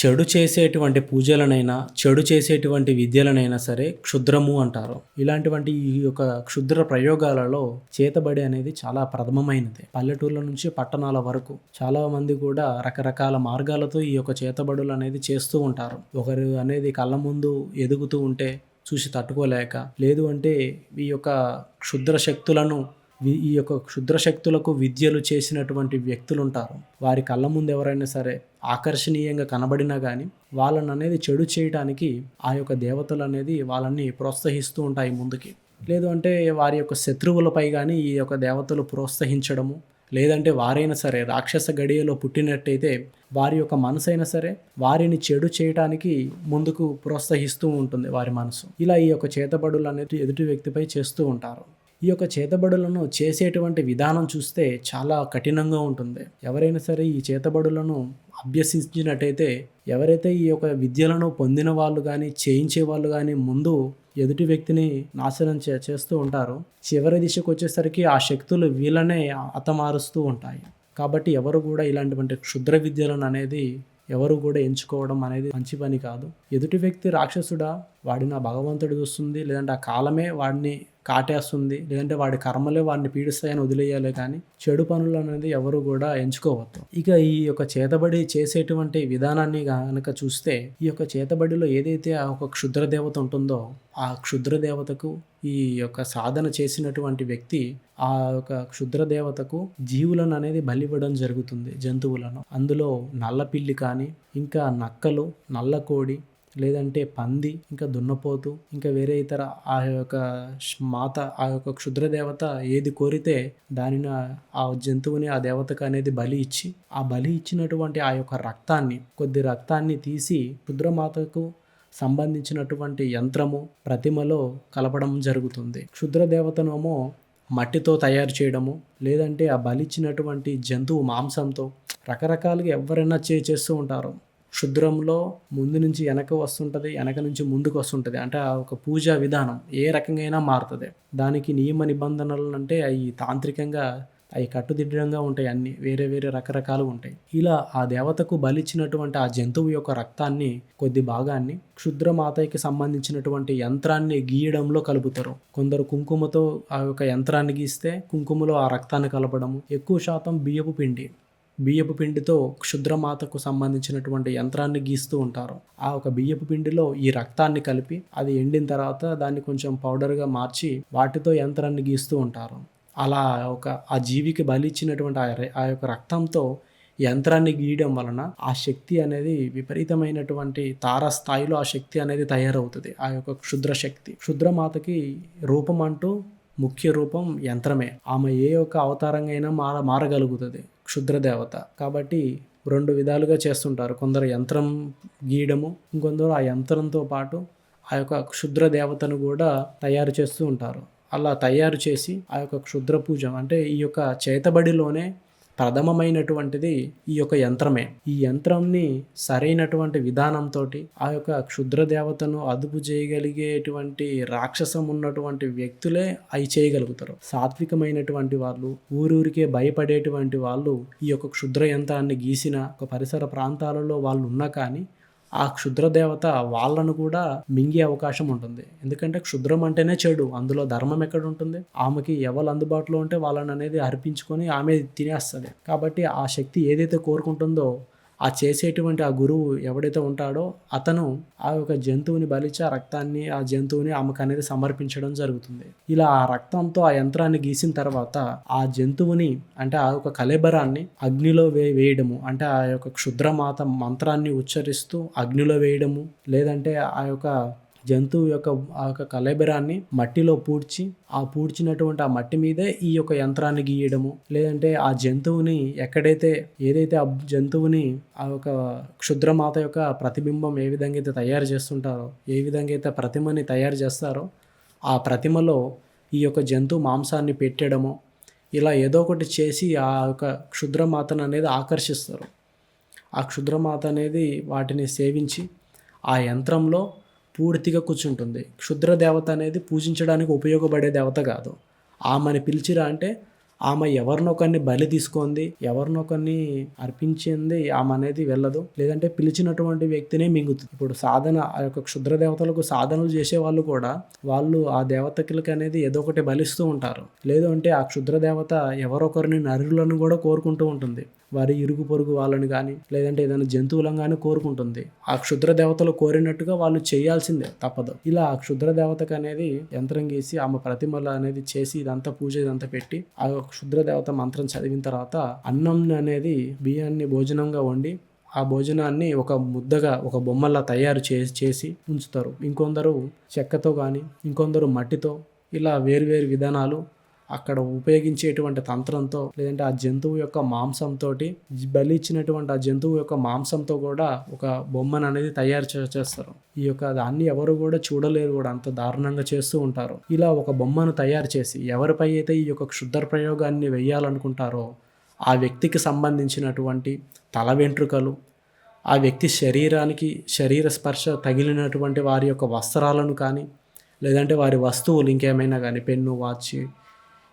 చెడు చేసేటువంటి పూజలనైనా చెడు చేసేటువంటి విద్యలనైనా సరే క్షుద్రము అంటారు. ఇలాంటివంటి ఈ యొక్క క్షుద్ర ప్రయోగాలలో చేతబడి అనేది చాలా ప్రథమమైనది. పల్లెటూర్ల నుంచి పట్టణాల వరకు చాలా మంది కూడా రకరకాల మార్గాలతో ఈ యొక్క చేతబడులు అనేది చేస్తూ ఉంటారు. ఒకరు అనేది కళ్ళ ముందు ఎదుగుతూ ఉంటే చూసి తట్టుకోలేక లేదు అంటే ఈ యొక్క క్షుద్ర శక్తులను ఈ యొక్క క్షుద్రశక్తులకు విద్యలు చేసినటువంటి వ్యక్తులు ఉంటారు వారి కళ్ళ ముందు ఎవరైనా సరే ఆకర్షణీయంగా కనబడినా కానీ వాళ్ళని అనేది చెడు చేయడానికి ఆ యొక్క దేవతలు అనేది వాళ్ళని ప్రోత్సహిస్తూ ఉంటాయి ముందుకి. లేదు అంటే వారి యొక్క శత్రువులపై కానీ ఈ యొక్క దేవతలు ప్రోత్సహించడము లేదంటే వారైనా సరే రాక్షస గడియలో పుట్టినట్టయితే వారి యొక్క మనసు అయినా సరే వారిని చెడు చేయడానికి ముందుకు ప్రోత్సహిస్తూ ఉంటుంది వారి మనసు. ఇలా ఈ యొక్క చేతబడులు అనేది ఎదుటి వ్యక్తిపై చేస్తూ ఉంటారు. ఈ యొక్క చేతబడులను చేసేటువంటి విధానం చూస్తే చాలా కఠినంగా ఉంటుంది. ఎవరైనా సరే ఈ చేతబడులను అభ్యసించినట్టయితే ఎవరైతే ఈ యొక్క విద్యలను పొందిన వాళ్ళు కానీ చేయించే వాళ్ళు కానీ ముందు ఎదుటి వ్యక్తిని నాశనం చే చేస్తూ ఉంటారో. చివరి దిశకు వచ్చేసరికి ఆ శక్తులు వీళ్ళనే అతమారుస్తూ ఉంటాయి. కాబట్టి ఎవరు కూడా ఇలాంటివంటి క్షుద్ర విద్యలను అనేది ఎవరు కూడా ఎంచుకోవడం అనేది మంచి పని కాదు. ఎదుటి వ్యక్తి రాక్షసుడా వాడిని ఆ భగవంతుడు చూస్తుంది లేదంటే ఆ కాలమే వాడిని కాటేస్తుంది. లేదంటే వాడి కర్మలే వాడిని పీడిస్తాయని వదిలేయాలి కానీ చెడు పనులు అనేది ఎవరు కూడా ఎంచుకోవద్దు. ఇక ఈ యొక్క చేతబడి చేసేటువంటి విధానాన్ని కనుక చూస్తే ఈ యొక్క చేతబడిలో ఏదైతే ఆ ఒక క్షుద్ర దేవత ఉంటుందో ఆ క్షుద్ర దేవతకు ఈ యొక్క సాధన చేసినటువంటి వ్యక్తి ఆ యొక్క క్షుద్ర దేవతకు జీవులను అనేది బలివ్వడం జరుగుతుంది జంతువులను. అందులో నల్ల పిల్లి కానీ ఇంకా నక్కలు నల్ల కోడి లేదంటే పంది ఇంకా దున్నపోతు ఇంకా వేరే ఇతర ఆ యొక్క మాత ఆ యొక్క క్షుద్ర దేవత ఏది కోరితే దానిని ఆ- జంతువుని ఆ దేవతకు అనేది బలి ఇచ్చి ఆ బలి ఇచ్చినటువంటి ఆ యొక్క రక్తాన్ని కొద్ది రక్తాన్ని తీసి క్షుద్రమాతకు సంబంధించినటువంటి యంత్రము ప్రతిమలో కలపడం జరుగుతుంది. క్షుద్రదేవతనేమో మట్టితో తయారు చేయడము లేదంటే ఆ బలిచ్చినటువంటి జంతువు మాంసంతో రకరకాలుగా ఎవరైనా చే చేస్తూ ఉంటారు. క్షుద్రంలో ముందు నుంచి వెనక వస్తుంటుంది వెనక నుంచి ముందుకు వస్తుంటుంది. అంటే ఆ ఒక పూజా విధానం ఏ రకంగా అయినా మారుతుంది. దానికి నియమ నిబంధనలు అంటే అవి తాంత్రికంగా అవి కట్టుదిట్టంగా ఉంటాయి. అన్ని వేరే వేరే రకరకాలు ఉంటాయి. ఇలా ఆ దేవతకు బలిచ్చినటువంటి ఆ జంతువు యొక్క రక్తాన్ని కొద్ది భాగాన్ని క్షుద్ర సంబంధించినటువంటి యంత్రాన్ని గీయడంలో కలుపుతారు. కొందరు కుంకుమతో ఆ యొక్క యంత్రాన్ని గీస్తే కుంకుమలో ఆ రక్తాన్ని కలపడము. ఎక్కువ శాతం బియ్యపు పిండి. బియ్యపు పిండితో క్షుద్రమాతకు సంబంధించినటువంటి యంత్రాన్ని గీస్తూ ఉంటారు. ఆ ఒక బియ్యపు పిండిలో ఈ రక్తాన్ని కలిపి అది ఎండిన తర్వాత దాన్ని కొంచెం పౌడర్గా మార్చి వాటితో యంత్రాన్ని గీస్తూ ఉంటారు. అలా ఒక ఆ జీవికి బలి ఇచ్చినటువంటి ఆ ఆ యొక్క రక్తంతో యంత్రాన్ని గీయడం వలన ఆ శక్తి అనేది విపరీతమైనటువంటి తారస్థాయిలో ఆ శక్తి అనేది తయారవుతుంది. ఆ యొక్క క్షుద్ర శక్తి. క్షుద్రమాతకి రూపం అంటూ ముఖ్య రూపం యంత్రమే. ఆమె ఏ యొక్క అవతారంగా అయినా మార మారగలుగుతుంది. క్షుద్ర దేవత కాబట్టి రెండు విధాలుగా చేస్తుంటారు. కొందరు యంత్రం గీయడము ఇంకొందరు ఆ యంత్రంతో పాటు ఆ యొక్క క్షుద్ర దేవతను కూడా తయారు చేస్తూ ఉంటారు. అలా తయారు చేసి ఆ యొక్క క్షుద్ర పూజ అంటే ఈ యొక్క చేతబడిలోనే ప్రథమమైనటువంటిది ఈ యొక్క యంత్రమే. ఈ యంత్రంని సరైనటువంటి విధానంతో ఆ యొక్క క్షుద్ర దేవతను అదుపు చేయగలిగేటువంటి రాక్షసం ఉన్నటువంటి వ్యక్తులే అవి చేయగలుగుతారు. సాత్వికమైనటువంటి వాళ్ళు ఊరూరికే భయపడేటువంటి వాళ్ళు ఈ యొక్క క్షుద్ర యంత్రాన్ని గీసిన ఒక పరిసర ప్రాంతాలలో వాళ్ళు ఉన్నా కానీ ఆ క్షుద్ర దేవత వాళ్ళను కూడా మింగే అవకాశం ఉంటుంది. ఎందుకంటే క్షుద్రం అంటేనే చెడు అందులో ధర్మం ఎక్కడ ఉంటుంది? ఆమెకి ఎవరు అందుబాటులో ఉంటే వాళ్ళని అనేది అర్పించుకొని ఆమె తినేస్తుంది. కాబట్టి ఆ శక్తి ఏదైతే కోరుకుంటుందో ఆ చేసేటువంటి ఆ గురువు ఎవడైతే ఉంటాడో అతను ఆ యొక్క జంతువుని బలిచి ఆ రక్తాన్ని ఆ జంతువుని ఆమెకు అనేది సమర్పించడం జరుగుతుంది. ఇలా ఆ రక్తంతో ఆ యంత్రాన్ని గీసిన తర్వాత ఆ జంతువుని అంటే ఆ యొక్క కలేబరాన్ని అగ్నిలో వే వేయడము అంటే ఆ యొక్క క్షుద్రమాత మంత్రాన్ని ఉచ్చరిస్తూ అగ్నిలో వేయడము లేదంటే ఆ యొక్క జంతువు యొక్క ఆ యొక్క కలబెరాన్ని మట్టిలో పూడ్చి ఆ పూడ్చినటువంటి ఆ మట్టి మీదే ఈ యొక్క యంత్రాన్ని గీయడము. లేదంటే ఆ జంతువుని ఎక్కడైతే ఏదైతే ఆ జంతువుని ఆ యొక్క క్షుద్రమాత యొక్క ప్రతిబింబం ఏ విధంగా అయితే తయారు చేస్తుంటారో ఏ విధంగా అయితే ప్రతిమని తయారు చేస్తారో ఆ ప్రతిమలో ఈ యొక్క జంతువు మాంసాన్ని పెట్టడము ఇలా ఏదో ఒకటి చేసి ఆ యొక్క క్షుద్రమాతను అనేది ఆకర్షిస్తారు. ఆ క్షుద్రమాత అనేది వాటిని సేవించి ఆ యంత్రంలో పూర్తిగా కూర్చుంటుంది. క్షుద్ర దేవత అనేది పూజించడానికి ఉపయోగపడే దేవత కాదు. ఆమెను పిలిచిరా అంటే ఆమె ఎవరినొకరిని బలి తీసుకుంది ఎవరినొకరిని అర్పించింది ఆమె అనేది వెళ్ళదు. లేదంటే పిలిచినటువంటి వ్యక్తినే మింగుతుంది. ఇప్పుడు సాధన ఆ యొక్క క్షుద్ర దేవతలకు సాధనలు చేసే వాళ్ళు కూడా వాళ్ళు ఆ దేవతలకి అనేది ఏదో ఒకటి బలిస్తూ ఉంటారు. లేదు అంటే ఆ క్షుద్ర దేవత ఎవరొకరిని నరులను కూడా కోరుకుంటూ ఉంటుంది. వారి ఇరుగు పొరుగు వాళ్ళని కానీ లేదంటే ఏదైనా జంతువులను కానీ కోరుకుంటుంది. ఆ క్షుద్ర దేవతలు కోరినట్టుగా వాళ్ళు చేయాల్సిందే తప్పదు. ఇలా ఆ క్షుద్ర దేవతకు అనేది యంత్రం గీసి ఆమె ప్రతిమలు అనేది చేసి ఇదంతా పూజ ఇదంతా పెట్టి ఆ క్షుద్రదేవత మంత్రం చదివిన తర్వాత అన్నం అనేది బియ్యాన్ని భోజనంగా వండి ఆ భోజనాన్ని ఒక ముద్దగా ఒక బొమ్మలా తయారు చేసి చేసి ఉంచుతారు. ఇంకొందరు చెక్కతో కానీ ఇంకొందరు మట్టితో ఇలా వేరువేరు విధానాలు అక్కడ ఉపయోగించేటువంటి తంత్రంతో లేదంటే ఆ జంతువు యొక్క మాంసంతో బలి ఇచ్చినటువంటి ఆ జంతువు యొక్క మాంసంతో కూడా ఒక బొమ్మను అనేది తయారు చే- చేస్తారు. ఈ యొక్క దాన్ని ఎవరు కూడా చూడలేరు కూడా. అంత దారుణంగా చేస్తూ ఉంటారు. ఇలా ఒక బొమ్మను తయారు చేసి ఎవరిపై అయితే ఈ యొక్క క్షుద్ర ప్రయోగాన్ని వేయాలనుకుంటారో ఆ వ్యక్తికి సంబంధించినటువంటి తల వెంట్రుకలు ఆ వ్యక్తి శరీరానికి శరీర స్పర్శ తగిలినటువంటి వారి యొక్క వస్త్రాలను కానీ లేదంటే వారి వస్తువులు ఇంకేమైనా కానీ పెన్ను వాచ్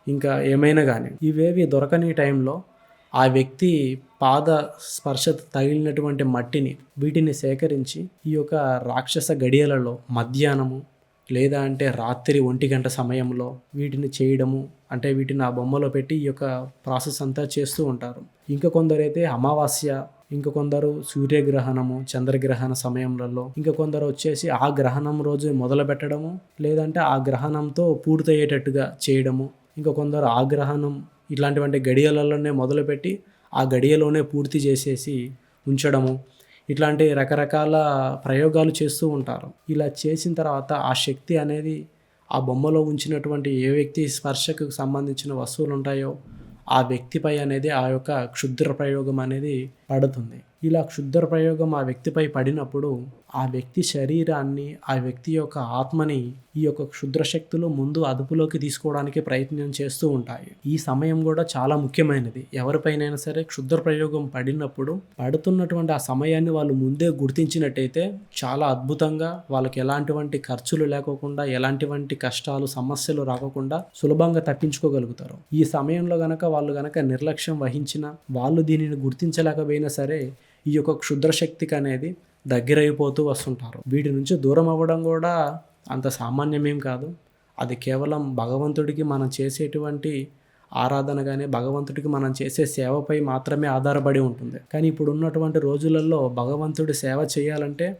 ఇంకా ఏమైనా కానీ. ఇవేవి దొరకని టైంలో ఆ వ్యక్తి పాద స్పర్శ తగిలినటువంటి మట్టిని వీటిని సేకరించి ఈ యొక్క రాక్షస గడియలలో మధ్యాహ్నము లేదా అంటే రాత్రి ఒంటి గంట సమయంలో వీటిని చేయడము అంటే వీటిని ఆ బొమ్మలో పెట్టి ఈ యొక్క ప్రాసెస్ అంతా చేస్తూ ఉంటారు. ఇంకా కొందరైతే అమావాస్య ఇంకా కొందరు సూర్యగ్రహణము చంద్రగ్రహణ సమయంలో ఇంకా కొందరు వచ్చేసి ఆ గ్రహణం రోజు మొదలు పెట్టడము లేదంటే ఆ గ్రహణంతో పూర్తయ్యేటట్టుగా చేయడము ఇంకా కొందరు ఆగ్రహణం గ్రహణం ఇట్లాంటివంటి గడియలలోనే మొదలుపెట్టి ఆ గడియలోనే పూర్తి చేసేసి ఉంచడము. ఇట్లాంటి రకరకాల ప్రయోగాలు చేస్తూ ఉంటారు. ఇలా చేసిన తర్వాత ఆ శక్తి అనేది ఆ బొమ్మలో ఉంచినటువంటి ఏ వ్యక్తి స్పర్శకు సంబంధించిన వస్తువులు ఉంటాయో ఆ వ్యక్తిపై అనేది ఆ యొక్క క్షుద్ర ప్రయోగం అనేది పడుతుంది. ఇలా క్షుద్ర ప్రయోగం ఆ వ్యక్తిపై పడినప్పుడు ఆ వ్యక్తి శరీరాన్ని ఆ వ్యక్తి యొక్క ఆత్మని ఈ యొక్క క్షుద్ర శక్తులు ముందు అదుపులోకి తీసుకోవడానికి ప్రయత్నం చేస్తూ ఉంటాయి. ఈ సమయం కూడా చాలా ముఖ్యమైనది. ఎవరిపైనైనా సరే క్షుద్ర ప్రయోగం పడినప్పుడు పడుతున్నటువంటి ఆ సమయాన్ని వాళ్ళు ముందే గుర్తించినట్టయితే చాలా అద్భుతంగా వాళ్ళకి ఎలాంటివంటి ఖర్చులు లేకోకుండా ఎలాంటివంటి కష్టాలు సమస్యలు రాకుండా సులభంగా తప్పించుకోగలుగుతారు. ఈ సమయంలో గనక వాళ్ళు గనక నిర్లక్ష్యం వహించిన వాళ్ళు దీనిని గుర్తించలేకపోయినా సరే ఈ యొక్క క్షుద్ర శక్తికి అనేది దగ్గరైపోతూ వస్తుంటారు. వీటి నుంచి దూరం అవ్వడం కూడా అంత సామాన్యమేం కాదు. అది కేవలం భగవంతుడికి మనం చేసేటువంటి ఆరాధన కానీ భగవంతుడికి మనం చేసే సేవపై మాత్రమే ఆధారపడి ఉంటుంది. కానీ ఇప్పుడు ఉన్నటువంటి రోజులలో భగవంతుడి సేవ చేయాలంటే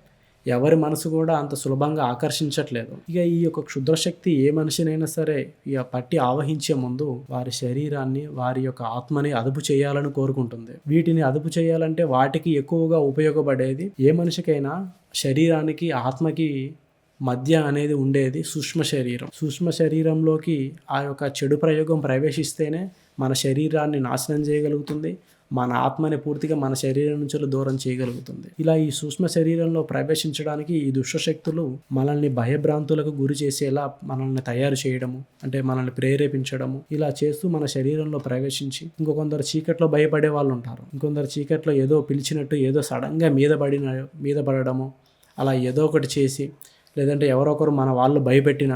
ఎవరి మనసు కూడా అంత సులభంగా ఆకర్షించట్లేదు. ఇక ఈ యొక్క క్షుద్రశక్తి ఏ మనిషినైనా సరే ఇక పట్టి ఆవహించే ముందు వారి శరీరాన్ని వారి యొక్క ఆత్మని అదుపు చేయాలని కోరుకుంటుంది. వీటిని అదుపు చేయాలంటే వాటికి ఎక్కువగా ఉపయోగపడేది ఏ మనిషికైనా శరీరానికి ఆత్మకి మధ్య అనేది ఉండేది సూక్ష్మ శరీరం. సూక్ష్మ శరీరంలోకి ఆ యొక్క చెడు ప్రయోగం ప్రవేశిస్తేనే మన శరీరాన్ని నాశనం చేయగలుగుతుంది. మన ఆత్మని పూర్తిగా మన శరీరం నుంచి దూరం చేయగలుగుతుంది. ఇలా ఈ సూక్ష్మ శరీరంలో ప్రవేశించడానికి ఈ దుష్టశక్తులు మనల్ని భయభ్రాంతులకు గురి చేసేలా మనల్ని తయారు చేయడము అంటే మనల్ని ప్రేరేపించడము ఇలా చేస్తూ మన శరీరంలో ప్రవేశించి ఇంకొందరు చీకట్లో భయపడే వాళ్ళు ఉంటారు. ఇంకొందరు చీకట్లో ఏదో పిలిచినట్టు ఏదో సడన్గా మీద పడిన మీద పడడము అలా ఏదో ఒకటి చేసి లేదంటే ఎవరొకరు మన వాళ్ళు భయపెట్టిన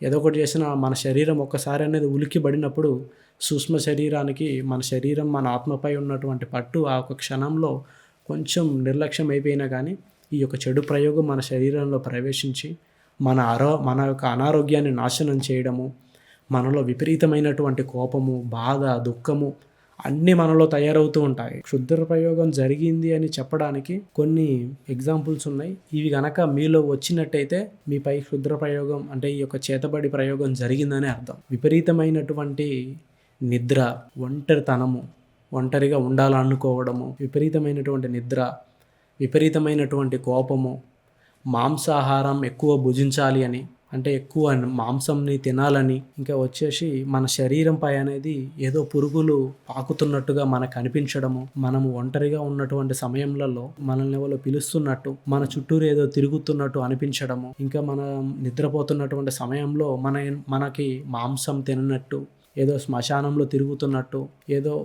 ఏదో ఒకటి చేసిన మన శరీరం ఒక్కసారి అనేది ఉలికి పడినప్పుడు సూక్ష్మ శరీరానికి మన శరీరం మన ఆత్మపై ఉన్నటువంటి పట్టు ఆ ఒక క్షణంలో కొంచెం నిర్లక్ష్యం అయిపోయినా కానీ ఈ యొక్క చెడు ప్రయోగం మన శరీరంలో ప్రవేశించి మన ఆరో మన యొక్క అనారోగ్యాన్ని నాశనం చేయడము మనలో విపరీతమైనటువంటి కోపము బాధ దుఃఖము అన్నీ మనలో తయారవుతూ ఉంటాయి. క్షుద్ర ప్రయోగం జరిగింది అని చెప్పడానికి కొన్ని ఎగ్జాంపుల్స్ ఉన్నాయి. ఇవి గనక మీలో వచ్చినట్టయితే మీపై క్షుద్ర ప్రయోగం అంటే ఈ యొక్క చేతబడి ప్రయోగం జరిగిందని అర్థం. విపరీతమైనటువంటి నిద్ర ఒంటరితనము ఒంటరిగా ఉండాలనుకోవడము విపరీతమైనటువంటి నిద్ర విపరీతమైనటువంటి కోపము మాంసాహారం ఎక్కువ భుజించాలి అని అంటే ఎక్కువ మాంసంని తినాలని ఇంకా వచ్చేసి మన శరీరంపై అనేది ఏదో పురుగులు పాకుతున్నట్టుగా మనకు అనిపించడము మనము ఒంటరిగా ఉన్నటువంటి సమయంలో మనల్ని ఎవరో పిలుస్తున్నట్టు మన చుట్టూరు ఏదో తిరుగుతున్నట్టు అనిపించడము ఇంకా మనం నిద్రపోతున్నటువంటి సమయంలో మన మనకి మాంసం తిననట్టు ఏదో శ్మశానంలో తిరుగుతున్నట్టు ఏదో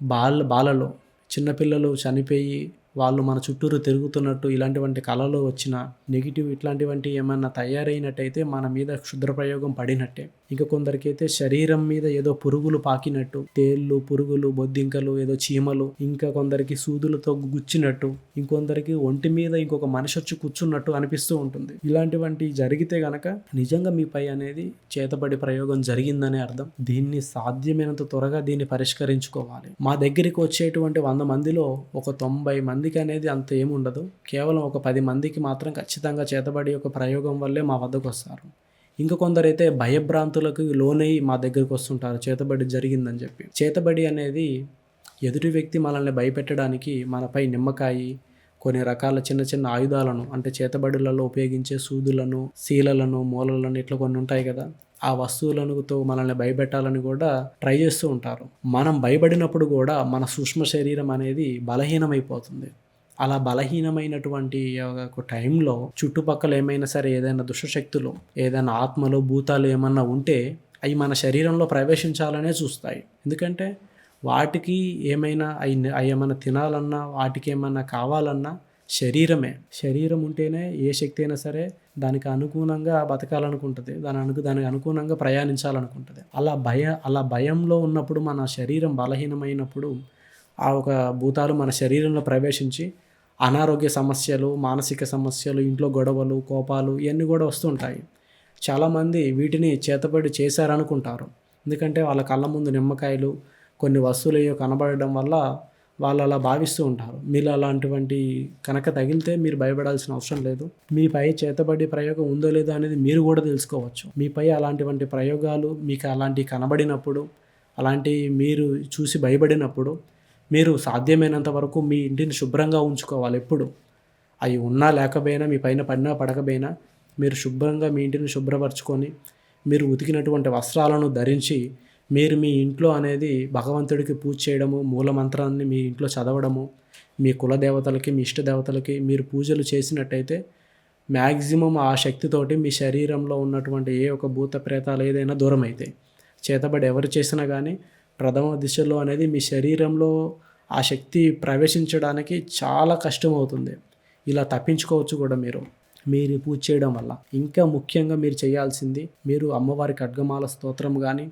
బాల బాలలో చిన్నపిల్లలు చనిపోయి వాళ్ళు మన చుట్టూరు తిరుగుతున్నట్టు ఇలాంటివంటి కళలు వచ్చిన నెగిటివ్ ఇట్లాంటివంటి ఏమన్నా తయారైనట్టయితే మన మీద క్షుద్ర ప్రయోగం పడినట్టే. ఇంకా కొందరికైతే శరీరం మీద ఏదో పురుగులు పాకినట్టు తేళ్ళు పురుగులు బొద్దింకలు ఏదో చీమలు ఇంకా కొందరికి సూదులతో గుచ్చినట్టు ఇంకొందరికి ఒంటి మీద ఇంకొక మనిషి వచ్చి కూర్చున్నట్టు అనిపిస్తూ ఉంటుంది. ఇలాంటివంటి జరిగితే గనక నిజంగా మీపై అనేది చేతబడి ప్రయోగం జరిగిందనే అర్థం. దీన్ని సాధ్యమైనంత త్వరగా దీన్ని పరిష్కరించుకోవాలి. మా దగ్గరికి వచ్చేటువంటి వంద మందిలో ఒక తొంభై మందికి అనేది అంత ఏముండదు. కేవలం ఒక పది మందికి మాత్రం ఖచ్చితంగా చేతబడి ఒక ప్రయోగం వల్లే మా వద్దకు వస్తారు. ఇంకా కొందరైతే భయభ్రాంతులకు లోనై మా దగ్గరికి వస్తుంటారు. చేతబడి జరిగిందని చెప్పి. చేతబడి అనేది ఎదుటి వ్యక్తి మనల్ని భయపెట్టడానికి మనపై నిమ్మకాయి కొన్ని రకాల చిన్న చిన్న ఆయుధాలను అంటే చేతబడులలో ఉపయోగించే సూదులను శీలలను మూలలను ఇట్లా కొన్ని ఉంటాయి కదా. ఆ వస్తువులనుతో మనల్ని భయపెట్టాలని కూడా ట్రై చేస్తూ ఉంటారు. మనం భయపడినప్పుడు కూడా మన సూక్ష్మ శరీరం అనేది బలహీనమైపోతుంది. అలా బలహీనమైనటువంటి ఒక టైంలో చుట్టుపక్కల ఏమైనా సరే ఏదైనా దుష్టశక్తులు ఏదైనా ఆత్మలు భూతాలు ఏమన్నా ఉంటే అవి మన శరీరంలో ప్రవేశించాలనే చూస్తాయి. ఎందుకంటే వాటికి ఏమైనా అవి అవి ఏమైనా తినాలన్నా వాటికి ఏమన్నా కావాలన్నా శరీరమే. శరీరం ఉంటేనే ఏ శక్తి అయినా సరే దానికి అనుగుణంగా బతకాలనుకుంటుంది. దాని అను దానికి అనుగుణంగా ప్రయాణించాలనుకుంటుంది. అలా భయ అలా భయంలో ఉన్నప్పుడు మన శరీరం బలహీనమైనప్పుడు ఆ ఒక భూతాలు మన శరీరంలో ప్రవేశించి అనారోగ్య సమస్యలు మానసిక సమస్యలు ఇంట్లో గొడవలు కోపాలు ఇవన్నీ కూడా వస్తుంటాయి చాలామంది వీటిని చేతపడి చేశారనుకుంటారు. ఎందుకంటే వాళ్ళ కళ్ళ ముందు నిమ్మకాయలు కొన్ని వస్తువులు ఏవో కనబడడం వల్ల వాళ్ళు అలా భావిస్తూ ఉంటారు. మీరు అలాంటివంటి కనుక తగిలితే మీరు భయపడాల్సిన అవసరం లేదు. మీపై చేతబడి ప్రయోగం ఉందో లేదో అనేది మీరు కూడా తెలుసుకోవచ్చు. మీపై అలాంటివంటి ప్రయోగాలు మీకు అలాంటివి కనబడినప్పుడు అలాంటి మీరు చూసి భయపడినప్పుడు మీరు సాధ్యమైనంత వరకు మీ ఇంటిని శుభ్రంగా ఉంచుకోవాలి ఎప్పుడు. అవి ఉన్నా లేకపోయినా మీ పైన పడినా పడకపోయినా మీరు శుభ్రంగా మీ ఇంటిని శుభ్రపరచుకొని మీరు ఉతికినటువంటి వస్త్రాలను ధరించి మీరు మీ ఇంట్లో అనేది భగవంతుడికి పూజ చేయడము మూల మంత్రాన్ని మీ ఇంట్లో చదవడము మీ కుల దేవతలకి మీ ఇష్ట దేవతలకి మీరు పూజలు చేసినట్టయితే మ్యాక్సిమం ఆ శక్తితోటి మీ శరీరంలో ఉన్నటువంటి ఏ ఒక భూత ప్రేతాలు ఏదైనా దూరం అవుతాయి చేతబడి ఎవరు చేసినా కానీ ప్రథమ దిశలో అనేది మీ శరీరంలో ఆ శక్తి ప్రవేశించడానికి చాలా కష్టం అవుతుంది ఇలా తప్పించుకోవచ్చు కూడా మీరు. మీరు పూజ చేయడం వల్ల. ఇంకా ముఖ్యంగా మీరు చేయాల్సింది మీరు అమ్మవారి అడ్గమాల స్తోత్రం కానీ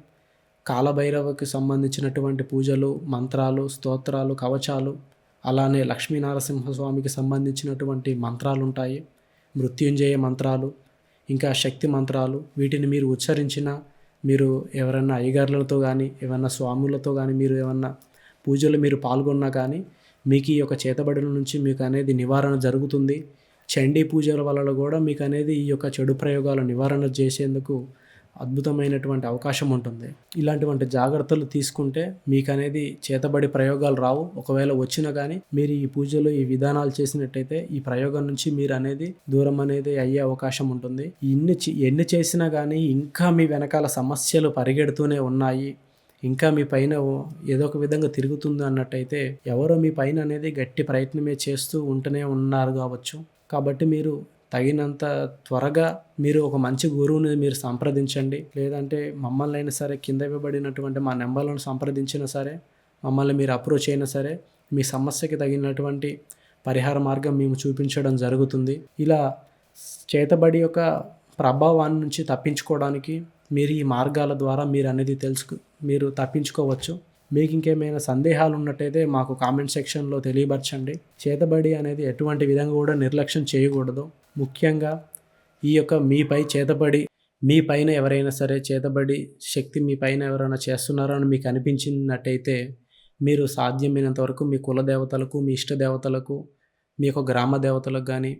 కాలభైరవకి సంబంధించినటువంటి పూజలు మంత్రాలు స్తోత్రాలు కవచాలు అలానే లక్ష్మీనరసింహస్వామికి సంబంధించినటువంటి మంత్రాలు ఉంటాయి మృత్యుంజయ మంత్రాలు ఇంకా శక్తి మంత్రాలు. వీటిని మీరు ఉచ్చరించిన మీరు ఎవరైనా అయ్యగారులతో కానీ ఏమన్నా స్వాములతో కానీ మీరు ఏమన్నా పూజలు మీరు పాల్గొన్నా కానీ మీకు ఈ యొక్క చేతబడుల నుంచి మీకు అనేది నివారణ జరుగుతుంది. చండీ పూజల వల్ల కూడా మీకు అనేది ఈ యొక్క చెడు ప్రయోగాలు నివారణ చేసేందుకు అద్భుతమైనటువంటి అవకాశం ఉంటుంది. ఇలాంటివంటి జాగ్రత్తలు తీసుకుంటే మీకు అనేది చేతబడి ప్రయోగాలు రావు. ఒకవేళ వచ్చినా కానీ మీరు ఈ పూజలు ఈ విధానాలు చేసినట్టయితే ఈ ప్రయోగం నుంచి మీరు అనేది దూరం అనేది అయ్యే అవకాశం ఉంటుంది. ఇన్ని ఎన్ని చేసినా కానీ ఇంకా మీ వెనకాల సమస్యలు పరిగెడుతూనే ఉన్నాయి. ఇంకా మీ పైన ఏదో ఒక విధంగా తిరుగుతుంది అన్నట్టయితే ఎవరో మీ పైన అనేది గట్టి ప్రయత్నమే చేస్తూ ఉంటూనే ఉన్నారు కావచ్చు. కాబట్టి మీరు తగినంత త్వరగా మీరు ఒక మంచి గురువుని మీరు సంప్రదించండి. లేదంటే మమ్మల్ని అయినా సరే కింద ఇవ్వబడినటువంటి మా నెంబర్లను సంప్రదించినా సరే మమ్మల్ని మీరు అప్రోచ్ అయినా సరే మీ సమస్యకి తగినటువంటి పరిహార మార్గం మేము చూపించడం జరుగుతుంది. ఇలా చేతబడి యొక్క ప్రభావాన్ని నుంచి తప్పించుకోవడానికి మీరు ఈ మార్గాల ద్వారా మీరు అనేది తెలుసుకు మీరు తప్పించుకోవచ్చు. మీకు ఇంకేమైనా సందేహాలు ఉన్నట్టయితే మాకు కామెంట్ సెక్షన్లో తెలియపరచండి. చేతబడి అనేది ఎటువంటి విధంగా కూడా నిర్లక్ష్యం చేయకూడదు. ముఖ్యంగా ఈ యొక్క మీపై చేతబడి మీ పైన ఎవరైనా సరే చేతబడి శక్తి మీ పైన ఎవరైనా చేస్తున్నారో అని మీకు అనిపించినట్టయితే మీరు సాధ్యమైనంత వరకు మీ కుల దేవతలకు మీ ఇష్ట దేవతలకు మీ యొక్క గ్రామ దేవతలకు కానీ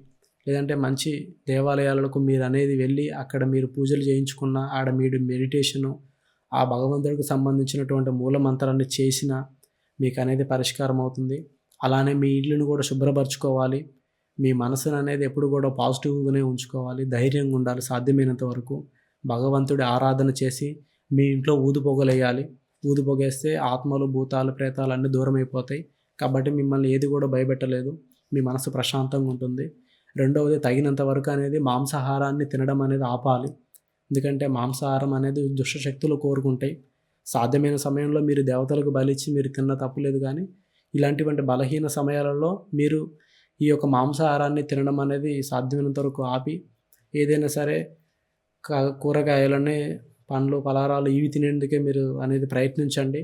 లేదంటే మంచి దేవాలయాలకు మీరు అనేది వెళ్ళి అక్కడ మీరు పూజలు చేయించుకున్న ఆడ మీరు మెడిటేషను ఆ భగవంతుడికి సంబంధించినటువంటి మూల మంత్రాన్ని చేసిన మీకు అనేది పరిష్కారం అవుతుంది. అలానే మీ ఇల్లును కూడా శుభ్రపరచుకోవాలి. మీ మనసును అనేది ఎప్పుడు కూడా పాజిటివ్గానే ఉంచుకోవాలి. ధైర్యంగా ఉండాలి. సాధ్యమైనంత వరకు భగవంతుడి ఆరాధన చేసి మీ ఇంట్లో ఊదు పొగలేయాలి. ఊదు పొగేస్తే ఆత్మలు భూతాలు ప్రేతాలు అన్నీ దూరం అయిపోతాయి కాబట్టి మిమ్మల్ని ఏది కూడా భయపెట్టలేదు. మీ మనసు ప్రశాంతంగా ఉంటుంది. రెండవది తగినంత వరకు అనేది మాంసాహారాన్ని తినడం అనేది ఆపాలి. ఎందుకంటే మాంసాహారం అనేది దుష్టశక్తులు కోరుకుంటాయి. సాధ్యమైన సమయంలో మీరు దేవతలకు బలిచ్చి మీరు తిన్న తప్పులేదు కానీ ఇలాంటివంటి బలహీన సమయాలలో మీరు ఈ యొక్క మాంసాహారాన్ని తినడం అనేది సాధ్యమైనంత వరకు ఆపి ఏదైనా సరే కూరగాయలని పండ్లు పలహారాలు ఇవి తినేందుకే మీరు అనేది ప్రయత్నించండి.